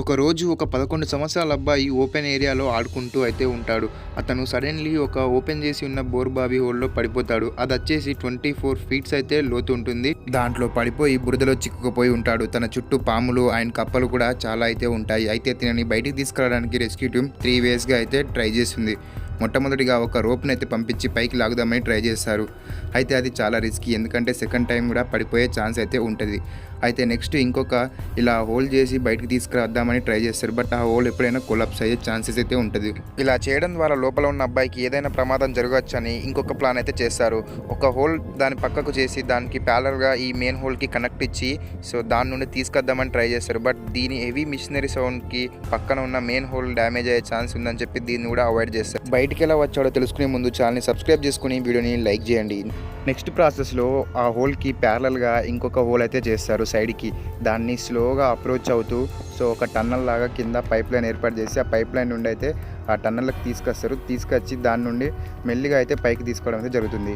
ఒకరోజు ఒక పదకొండు సంవత్సరాల అబ్బాయి ఓపెన్ ఏరియాలో ఆడుకుంటూ అయితే ఉంటాడు. అతను సడన్లీ ఒక ఓపెన్ చేసి ఉన్న బోర్ బావి హోల్లో పడిపోతాడు. అది వచ్చేసి ట్వంటీ ఫోర్ ఫీట్స్ అయితే లోతు ఉంటుంది. దాంట్లో పడిపోయి బురదలో చిక్కుకుపోయి ఉంటాడు. తన చుట్టూ పాములు అండ్ కప్పలు కూడా చాలా అయితే ఉంటాయి. అయితే తినని బయటికి తీసుకురావడానికి రెస్క్యూ టీమ్ త్రీ వేస్గా అయితే ట్రై చేసింది మొట్టమొదటిగా ఒక రోప్ని అయితే పంపించి పైకి లాగుదామని ట్రై చేస్తారు. అయితే అది చాలా రిస్కీ. ఎందుకంటే సెకండ్ టైం కూడా పడిపోయే ఛాన్స్ అయితే ఉంటుంది. అయితే నెక్స్ట్ ఇంకొక ఇలా హోల్ చేసి బయటకు తీసుకురాద్దామని ట్రై చేస్తారు. బట్ ఆ హోల్ ఎప్పుడైనా కొలాప్స్ అయ్యే ఛాన్సెస్ అయితే ఉంటుంది. ఇలా చేయడం ద్వారా లోపల ఉన్న అబ్బాయికి ఏదైనా ప్రమాదం జరగవచ్చని ఇంకొక ప్లాన్ అయితే చేస్తారు. ఒక హోల్ దాని పక్కకు చేసి దానికి ప్యాలర్గా ఈ మెయిన్ హోల్కి కనెక్ట్ ఇచ్చి సో దాని నుండి తీసుకొద్దామని ట్రై చేస్తారు. బట్ దీని హెవీ మిషనరీ సౌండ్కి పక్కన ఉన్న మెయిన్ హోల్ డ్యామేజ్ అయ్యే ఛాన్స్ ఉందని చెప్పి దీన్ని కూడా అవాయిడ్ చేస్తారు. బయటికి ఎలా వచ్చాడో తెలుసుకునే ముందు ఛానల్ని సబ్స్క్రైబ్ చేసుకుని వీడియోని లైక్ చేయండి. నెక్స్ట్ ప్రాసెస్లో ఆ హోల్కి ప్యారలల్గా ఇంకొక హోల్ అయితే చేస్తారు సైడ్కి. దాన్ని స్లోగా అప్రోచ్ అవుతూ సో ఒక టన్నల్ లాగా కింద పైప్ లైన్ ఏర్పాటు చేసి ఆ పైప్ లైన్ నుండి అయితే ఆ టన్నల్కి తీసుకొస్తారు. తీసుకొచ్చి దాని నుండి మెల్లిగా అయితే పైకి తీసుకోవడం అయితే జరుగుతుంది.